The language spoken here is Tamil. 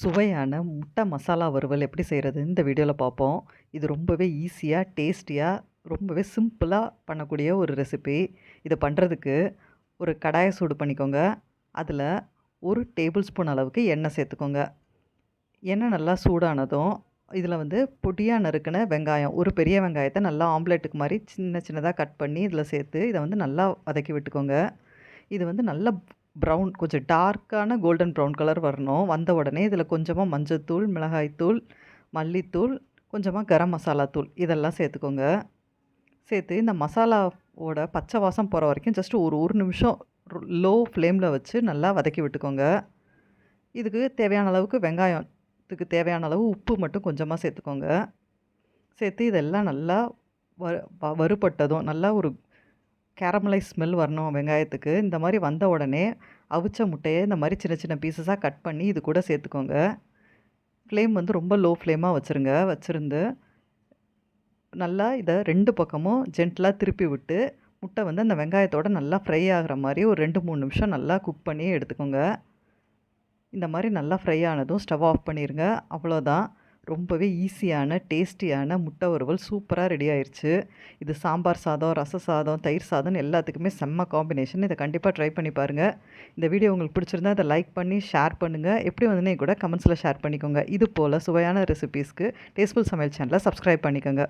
சுவையான முட்டை மசாலா வறுவல் எப்படி செய்கிறது இந்த வீடியோவில் பார்ப்போம் இது ரொம்பவே ஈஸியாக டேஸ்டியாக ரொம்பவே சிம்பிளாக பண்ணக்கூடிய ஒரு ரெசிபி. இதை பண்ணுறதுக்கு ஒரு கடாயை சூடு பண்ணிக்கோங்க. அதில் ஒரு டேபிள் ஸ்பூன் அளவுக்கு எண்ணெய் சேர்த்துக்கோங்க. எண்ணெய் நல்லா சூடானதும் இதில் வந்து பொடியாக நறுக்கின வெங்காயம் ஒரு பெரிய வெங்காயத்தை நல்லா ஆம்லேட்டுக்கு மாதிரி சின்ன சின்னதாக கட் பண்ணி இதில் சேர்த்து இதை வந்து நல்லா வதக்கி விட்டுக்கோங்க. இது வந்து நல்லா ப்ரௌன் கொஞ்சம் டார்க்கான கோல்டன் ப்ரௌன் கலர் வரணும். வந்த உடனே இதில் கொஞ்சமாக மஞ்சத்தூள் மிளகாய்த்தூள் மல்லித்தூள் கொஞ்சமாக கரம் மசாலா தூள் இதெல்லாம் சேர்த்துக்கோங்க. சேர்த்து இந்த மசாலாவோட பச்சை வாசம் போகிற வரைக்கும் ஜஸ்ட் ஒரு ஒரு நிமிஷம் லோ ஃப்ளேமில் வச்சு நல்லா வதக்கி விட்டுக்கோங்க. இதுக்கு தேவையான அளவுக்கு வெங்காயத்துக்கு தேவையான அளவு உப்பு மட்டும் கொஞ்சமாக சேர்த்துக்கோங்க. சேர்த்து இதெல்லாம் நல்லா வ வ- வறுபட்டதும் நல்லா ஒரு கேரமலைஸ் ஸ்மெல் வரணும் வெங்காயத்துக்கு. இந்த மாதிரி வந்த உடனே அவிச்ச முட்டையை இந்த மாதிரி சின்ன சின்ன பீசஸாக கட் பண்ணி இது கூட சேர்த்துக்கோங்க. ஃப்ளேம் வந்து ரொம்ப லோ ஃப்ளேமாக வச்சுருங்க. வச்சுருந்து நல்லா இதை ரெண்டு பக்கமும் ஜென்டலாக திருப்பி விட்டு முட்டை வந்து அந்த வெங்காயத்தோடு நல்லா ஃப்ரை ஆகிற மாதிரி ஒரு ரெண்டு மூணு நிமிஷம் நல்லா குக் பண்ணி எடுத்துக்கோங்க. இந்த மாதிரி நல்லா ஃப்ரை ஆனதும் ஸ்டவ் ஆஃப் பண்ணிடுங்க அவ்வளோதான் ரொம்பவே ஈஸியான டேஸ்டியான முட்டை வறுவல் சூப்பராக ரெடி ஆயிடுச்சு இது சாம்பார் சாதம் ரச சாதம் தயிர் சாதம் எல்லாத்துக்குமே செம்ம காம்பினேஷன் இதை கண்டிப்பாக ட்ரை பண்ணி பாருங்கள் இந்த வீடியோ உங்களுக்கு பிடிச்சிருந்தா அதை லைக் பண்ணி ஷேர் பண்ணுங்கள் எப்படி வந்துனே கூட கமெண்ட்ஸில் ஷேர் பண்ணிக்கோங்க. இது போல் சுவையான ரெசிபீஸ்க்கு டேஸ்ட்ஃபுல் சமையல் சேனலை சப்ஸ்கிரைப் பண்ணிக்கோங்க.